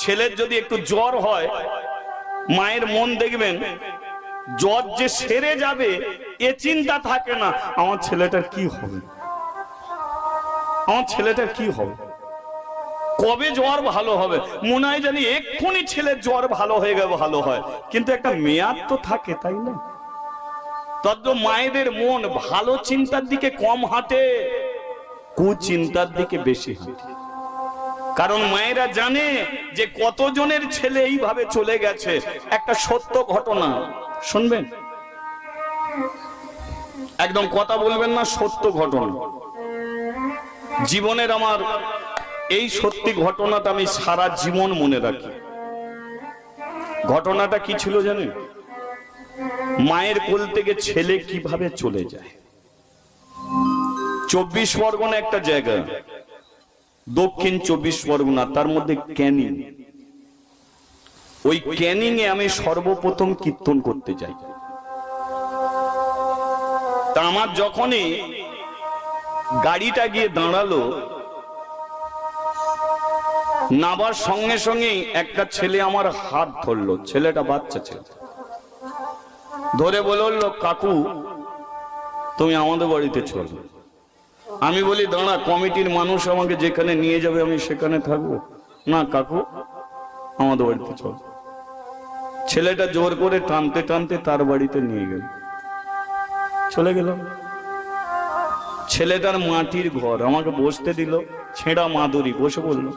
ছেলের যদি একটু জ্বর হয়, মায়ের মন দেখবেন, জ্বর যে সেরে যাবে, এ চিন্তা থাকে না। আমার ছেলেটার কি হবে? আমার ছেলেটার কি হবে? কবে জ্বর ভালো হবে? মনে হয় জানি এক্ষুনি ছেলের জ্বর ভালো হয়ে গেলে ভালো হয়। কিন্তু একটা মেয়াদ তো থাকে, তাই না? তদ্দ মায়েদের মন ভালো চিন্তার দিকে কম হাঁটে, কুচিন্তার দিকে বেশি হাঁটে। কারণ মায়েরা জানে যে কতজনের ছেলে এইভাবে চলে গেছে। একটা সত্য ঘটনা। শুনবেন? একদম কথা বলবেন না, সত্য ঘটনা। জীবনের আমার এই সত্যি ঘটনাটা আমি সারা জীবন মনে রাখি। ঘটনাটা কি ছিল জানেন? মায়ের কোল থেকে ছেলে কীভাবে চলে যায়? চব্বিশ পরগনা একটা জায়গা। দক্ষিণ চব্বিশ পরগনা, তার মধ্যে ক্যানিং। ওই ক্যানিং এ আমি সর্বপ্রথম কীর্তন করতে যাই। তা আমার যখনই গাড়িটা গিয়ে দাঁড়াল নাবার সঙ্গে সঙ্গে একটা ছেলে আমার হাত ধরলো, ছেলেটা বাচ্চা ছেলে। ধরে বলল, কাকু, তুমি আমাদের বাড়িতে চলো। আমি বলি, দাঁড়া, কমিটির মানুষ আমাকে যেখানে নিয়ে যাবে আমি সেখানে থাকব। না, কাকু, আমাদের বাড়িতে চল। ছেলেটা জোর করে টানতে টানতে তার বাড়িতে নিয়ে গেল। চলে গেল ছেলেটার মাটির ঘর, আমাকে বসতে দিল, ছেঁড়া মাদুরি, বসে বলল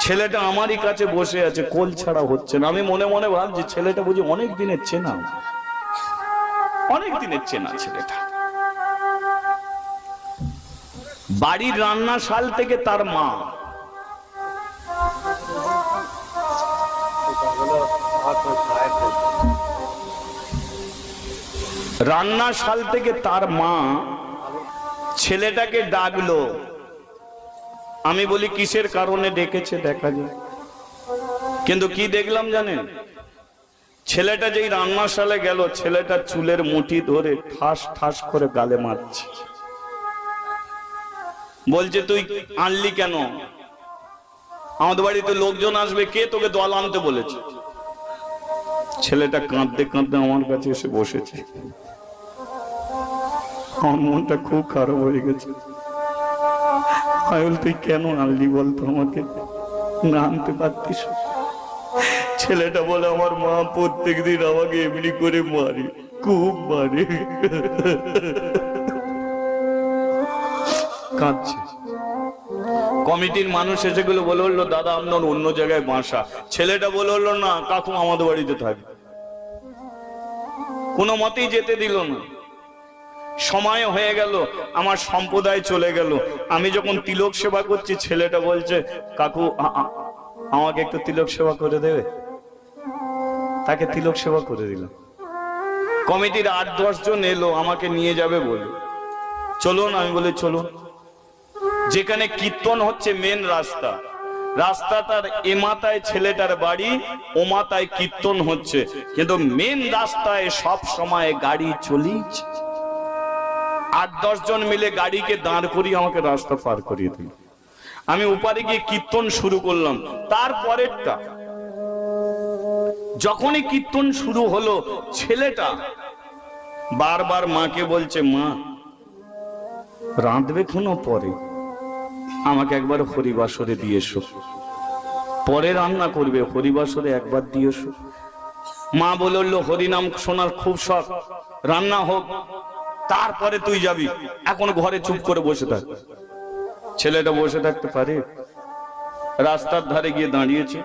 ছেলেটা আমারই কাছে বসে আছে, কোল ছাড়া হচ্ছে না। আমি মনে মনে ভাবছি, ছেলেটা বুঝি অনেক দিনের চেনা। অনেক দিনের চেনা ছেলেটা। বাড়ির রান্না শাল থেকে তার মা। রান্না শাল থেকে তার মা ছেলেটাকে ডাকলো। আমি বলি, কিসের কারণে ডেকেছে, দেখা যায় কিন্তু কি দেখলাম জানেন? ছেলেটা যেই রান্নাশালে গেল, ছেলেটা চুলের মুঠি ধরে ঠাস ঠাস করে গালে মারছে। বলছে, তুই আনলি কেন? আমাদের বাড়িতে লোকজন আসবে, কে তোকে দল আনতে বলেছে? ছেলেটা কাঁদতে কাঁদতে আমার কাছে এসে বসেছে। আমার মনটা খুব খারাপ হয়ে গেছে। পায়ল তুই কেন আনলি বলতো আমাকে? না আনতে পারতিস। ছেলেটা বলে, আমার মা প্রত্যেকদিন আমাকে এমনি করে মারে, খুব মারে। কাঁদছে। কমিটির মানুষ এসে এসেগুলো বলে উঠল, দাদা আপনার অন্য জায়গায় বাসা। ছেলেটা বলে উঠল, না, কাকু, আমাদের বাড়িতে থাকে কোনো মতেই যেতে দিল না। সময় হয়ে গেল, আমার সম্প্রদায় চলে গেল। আমি যখন তিলক সেবা করছি, ছেলেটা বলছে, কাকু আমাকে একটু তিলক সেবা করে দেবে? তাকে তিলক সেবা করে দিলাম। কমিটির আট দশ জন এলো, আমাকে নিয়ে যাবে বলে। চলুন, আমি বলি, চলুন। যেখানে কীর্তন হচ্ছে মেন রাস্তা। রাস্তাটার এ মাথায় ছেলেটার বাড়ি, ও মাথায় কীর্তন হচ্ছে। কিন্তু মেন রাস্তায় সব সময় গাড়ি চলিয়েছে আট, দশ জন মিলে গাড়িকে দাঁড় করিয়ে আমাকে রাস্তা পার করিয়ে দিল। আমি উপারে গিয়ে কীর্তন শুরু করলাম। তারপরেরটা, যখনই কীর্তন শুরু হলো, ছেলেটা বারবার মাকে বলছে, মা, রাঁধবে কোনো পরে? আমাকে একবার হরিবাসরে দিয়ে এসো। পরে রান্না করবে, হরিবাসরে একবার দিয়ে এসো। মা বলল হরিনাম শোনার খুব শখ। রান্না হোক, তারপরে তুই যাবি। এখন ঘরে চুপ করে বসে থাক। ছেলেটা বসে থাকতে পারে। রাস্তার ধারে গিয়ে দাঁড়িয়েছে।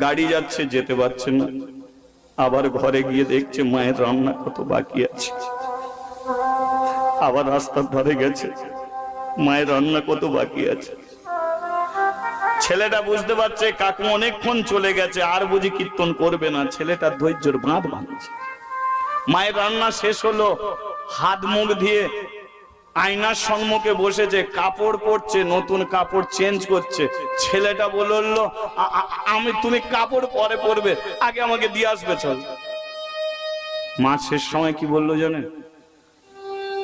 গাড়ি যাচ্ছে, যেতে পারছে না। আবার ঘরে গিয়ে দেখছে মায়ের রান্না কত বাকি আছে। আবার রাস্তার ধারে গেছে। মায়ের রান্না কত বাকি আছে? ছেলেটা বুঝতে পারছে, কাকু অনেকক্ষণ চলে গেছে, আর বুঝি কীর্তন করবে না। ছেলেটার ধৈর্যের বাঁধ ভাঙছে মায়ের রান্না শেষ হলো, হাত মুখ দিয়ে আয়নার সম্মুখে বসেছে, কাপড় পরছে, নতুন কাপড় চেঞ্জ করছে। ছেলেটা বলল, "আ- আ- আমি, তুমি কাপড় পরে পরবে, আগে আমাকে দিয়ে আসবে, চল। মা শেষ সময় কি বলল জানেন?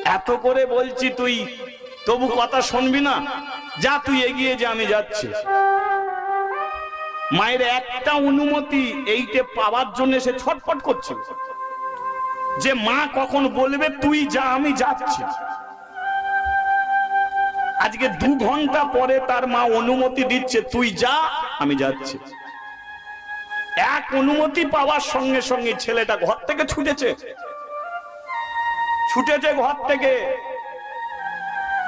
এত করে বলছি তুই তবু কথা শুনবি না। যা তুই এগিয়ে যা, আমি যাচ্ছি। মায়ের একটা অনুমতি এইটে পাওয়ার জন্য সে ছটফট করছিল। যে মা কখন বলবে, তুই যা, আমি যাচ্ছি। আজকে দু ঘণ্টা পরে তার মা অনুমতি দিচ্ছে, তুই যা, আমি যাচ্ছি। এক অনুমতি পাওয়ার সঙ্গে সঙ্গে ছেলেটা ঘর থেকে ছুটেছে। ছুটেছে ঘর থেকে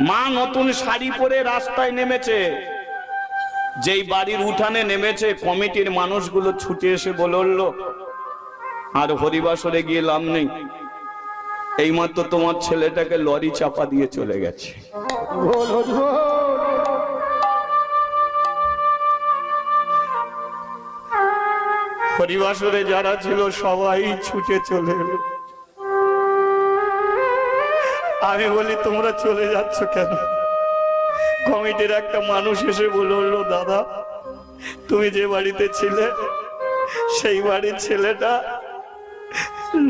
মা নতুন শাড়ি পরে রাস্তায় নেমেছে। যেই বাড়ির উঠানে নেমেছে, কমিটির মানুষগুলো ছুটে এসে বলল আর হরিবাসরে গিয়ে লাভ নেই। এইমাত্র তোমার ছেলেটাকে লরি চাপা দিয়ে চলে গেছে। হরিবাসরে যারা ছিল, সবাই ছুটে চলে এলো। আমি বলি, তোমরা চলে যাচ্ছ কেন? কমিটির একটা মানুষ এসে বলল দাদা, তুমি যে বাড়িতে ছিলে, সেই বাড়ির ছেলেটা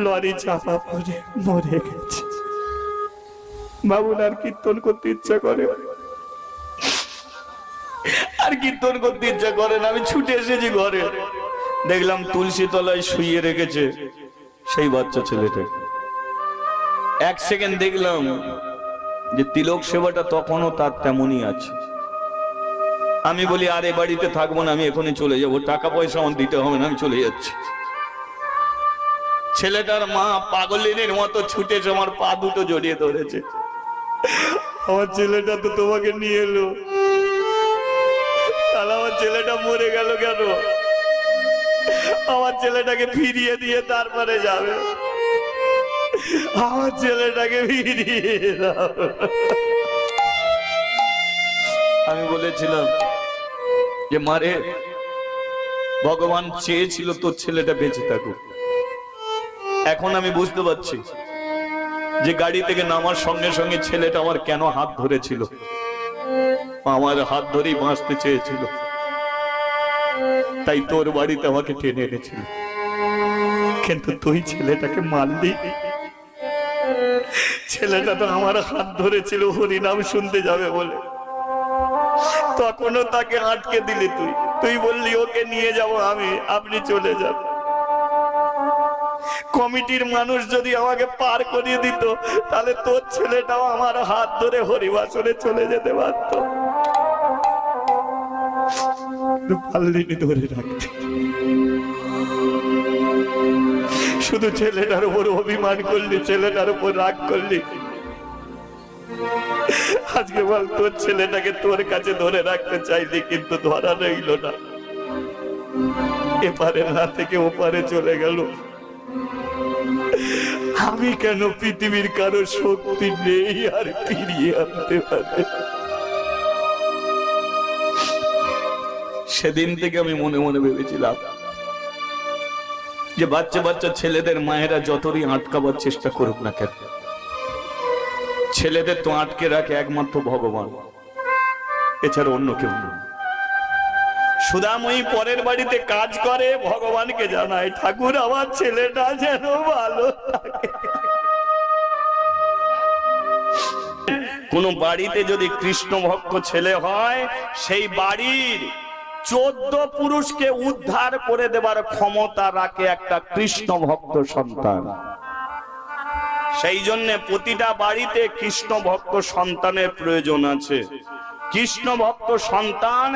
লরি চাপা পড়ে, মরে গেছে। বাবুর আর কীর্তন করতে ইচ্ছা করে আর কীর্তন করতে ইচ্ছা করে না, আমি ছুটে এসেছি ঘরে। দেখলাম তুলসী তলায় শুইয়ে রেখেছে সেই বাচ্চা ছেলেটা। এক সেকেন্ড দেখলাম যে তিলক সেবাটা তখনও তার তেমনই আছে। আমি বলি, আর, বাড়িতে থাকব না, আমি এখনই চলে যাব। টাকা পয়সা আমার দিতে হবে না, আমি চলে যাচ্ছি। ছেলেটার মা পাগলিনীর মতো ছুটেছে, আমার পা দুটো জড়িয়ে ধরেছে। আমার ছেলেটা তো তোমাকে নিয়ে এলো। তাহলে আমার ছেলেটা মরে গেল কেন? আমার ছেলেটাকে ফিরিয়ে দিয়ে তারপরে যাবে। আমার ছেলেটাকে আমি বলেছিলাম যে মারে ভগবান চেয়েছিল তোর ছেলেটা বেঁচে থাকুক। এখন আমি বুঝতে পারছি যে, গাড়ি থেকে নামার সঙ্গে সঙ্গে ছেলেটা আমার কেন হাত ধরেছিল। আমার হাত ধরেই বাঁচতে চেয়েছিল। তাই তোর বাড়িতে আমাকে টেনে এনেছিল। কিন্তু তুই ছেলেটাকে মারলি। ছেলেটা তো আমার হাত ধরেছিল হরিনাম শুনতে যাবে বলে। তখনও তাকে আটকে দিলি তুই। তুই বললি, ওকে নিয়ে যাব আমি, আপনি চলে যান। কমিটির মানুষ যদি আমাকে পার করিয়ে দিত, তাহলে তোর ছেলেটাও আমার হাত ধরে হরিবাসরে চলে যেতে পারত। পারলিনি ধরে রাখতে। শুধু ছেলেটার উপর অভিমান করলি, ছেলেটার উপর রাগ করলি। আজকে বল, তোর ছেলেটাকে তোর কাছে ধরে রাখতে চাইলি, কিন্তু ধরা রইল না। এপারে না থেকে ওপারে চলে গেল। আমি কেন পৃথিবীর কারও শক্তি নেই আর ফিরিয়ে আনতে পারে? সেদিন থেকে আমি মনে মনে ভেবেছিলাম যে বাচ্চা বাচ্চা ছেলেদের মায়েরা যতই আটকাবার চেষ্টা করুক না কেন, ছেলেদের তো আটকে রাখে একমাত্র ভগবান, এছাড়া অন্য কেউ নেই সুদাময়ী পরের বাড়িতে কাজ করে, ভগবানকে জানায়, ঠাকুর, আমার ছেলেটা যেন ভালো কোন বাড়িতে যদি কৃষ্ণ ভক্ত ছেলে হয়, সেই বাড়ির চোদ্দ পুরুষকে উদ্ধার করে দেবার ক্ষমতা রাখে একটা কৃষ্ণ ভক্ত সন্তান। সেই জন্য প্রতিটা বাড়িতে কৃষ্ণ ভক্ত সন্তানের প্রয়োজন আছে। কৃষ্ণ ভক্ত সন্তান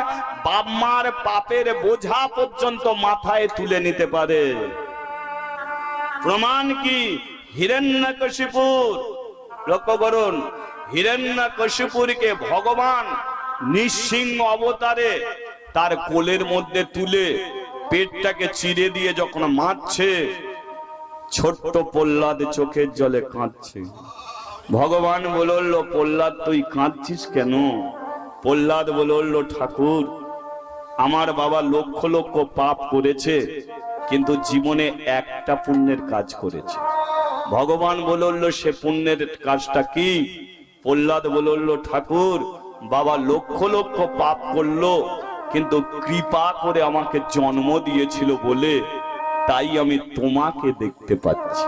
বাম্মার পাপের বোঝা পর্যন্ত মাথায় তুলে নিতে পারে। প্রমাণ কি? হিরণ্যকশিপুর। লক্ষ্য করুন, হিরণ্যকশিপুরকে ভগবান নিঃসিংহ অবতারে তার কোলের মধ্যে তুলে পেটটাকে চিরে দিয়ে যখন মারছে, ছোট্ট প্রহ্লাদ চোখের জলে কাঁদছে। ভগবান বলল প্রহ্লাদ, তুই কাঁদছিস কেন? প্রহ্লাদ বলল ঠাকুর, আমার বাবা লক্ষ লক্ষ পাপ করেছে, কিন্তু জীবনে একটা পুণ্যের কাজ করেছে। ভগবান বলল সে পুণ্যের কাজটা কি? প্রহ্লাদ বলল ঠাকুর, বাবা লক্ষ লক্ষ পাপ করল কিন্তু কৃপা করে আমাকে জন্ম দিয়েছিল বলে তাই আমি তোমাকে দেখতে পাচ্ছি।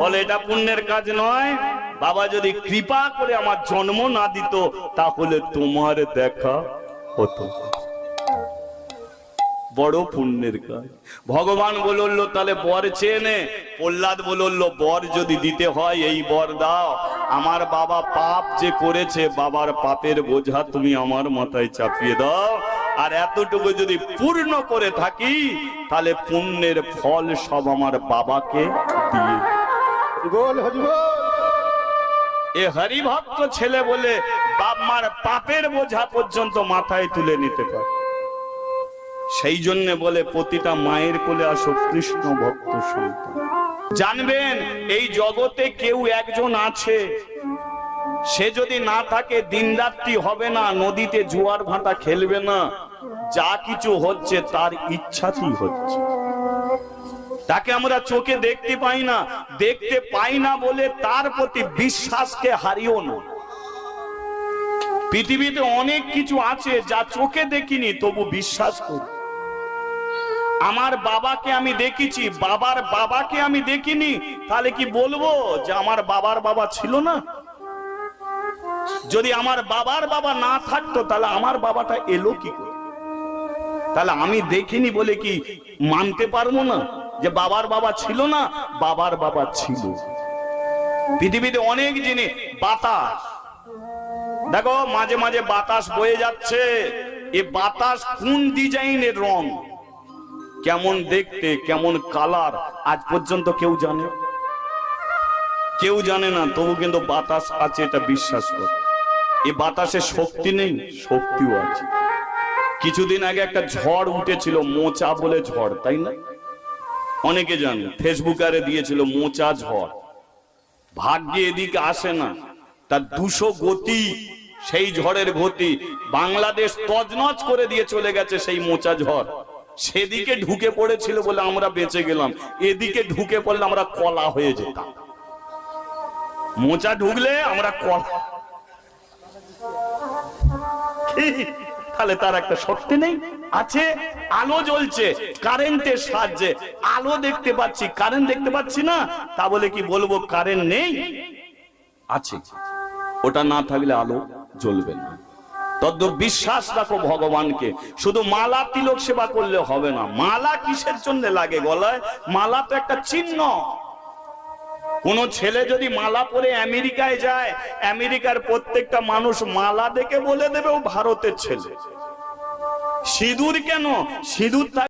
বলে, এটা পুণ্যের কাজ নয়। বাবা যদি কৃপা করে আমার জন্ম না দিত, তাহলে তোমার দেখা হতো। বড় পুণ্যের কাজ। ভগবান বলল, তাহলে বর চেয়ে নে। প্রহ্লাদ বলল, বর যদি দিতে হয়, এই বর দাও। আমার বাবা পাপ যে করেছে বাবার পাপের বোঝা তুমি আমার মাথায় চাপিয়ে দাও। আর এতটুকু যদি পূর্ণ করে থাকি তাহলে পুণ্যের ফল সব আমার বাবাকে দিয়ে গোল এ হরিভক্ত ছেলে বলে বাপ মার পাপের বোঝা পর্যন্ত মাথায় তুলে নিতে পারে। সেই জন্য বলে প্রতিটা মায়ের কোলে আসো কৃষ্ণ ভক্ত সন্তান। জানবেন, এই জগতে কেউ একজন আছে। সে যদি না থাকে, দিনরাত্রি হবে না, নদীতে জোয়ার ভাটা খেলবে না। যা কিছু হচ্ছে, তার ইচ্ছাতেই হচ্ছে। তাকে আমরা চোখে দেখতে পাই না, দেখতে পাই না বলে তার প্রতি বিশ্বাসকে হারিও না। পৃথিবীতে অনেক কিছু আছে যা চোখে দেখিনি, তবু বিশ্বাস করি। আমার বাবাকে আমি দেখেছি, বাবার বাবাকে আমি দেখিনি। তাহলে কি বলব যে আমার বাবার বাবা ছিল না? যদি আমার বাবার বাবা না থাকতো, তাহলে আমার বাবাটা এলো কি করে? তাহলে আমি দেখিনি বলে কি মানতে পারব না যে বাবার বাবা ছিল না, বাবার বাবা ছিল। পৃথিবীতে অনেক জিনিস, বাতাস। দেখো, মাঝে মাঝে বাতাস বয়ে যাচ্ছে। এ বাতাস কোন ডিজাইনের রং? কেমন দেখতে, কেমন কালার আজ পর্যন্ত কেউ জানে? কেউ জানে না, তবু কিন্তু বাতাস আছে, এটা বিশ্বাস করে। এ বাতাসে শক্তি নেই, শক্তিও আছে। কিছুদিন আগে একটা ঝড় উঠেছিল, মোচা বলে ঝড়, তাই না? অনেকে জানে ফেসবুকারে দিয়েছিল মোচা ঝড়। ভাগ্যে এদিকে আসে না, তার দুশো গতি, সেই ঝড়ের গতি, বাংলাদেশ তজনজ করে দিয়ে চলে গেছে সেই মোচা ঝড়। সেদিকে ঢুকে পড়েছিল বলে আমরা বেঁচে গেলাম। এদিকে ঢুকে পড়লে আমরা কলা হয়ে যেতাম। মোচা ঢুকলে আমরা কলা তাহলে তার একটা শক্তি নেই? আছে, আলো জ্বলছে, কারেন্টের সাহায্যে। আলো দেখতে পাচ্ছি, কারেন্ট দেখতে পাচ্ছি না? তা বলে কি বলব, কারেন্ট নেই? আছে। ওটা না থাকলে আলো জ্বলবে না। তদ্দ বিশ্বাস রাখো ভগবানকে। শুধু মালা তিলক সেবা করলে হবে না। মালা কিসের জন্য লাগে গলায়? মালা তো একটা চিহ্ন। কোন ছেলে যদি মালা পরে আমেরিকায় যায়, আমেরিকার প্রত্যেকটা মানুষ মালা দেখে বলে দেবে ও ভারতের ছেলে। সিঁদুর কেন? সিঁদুর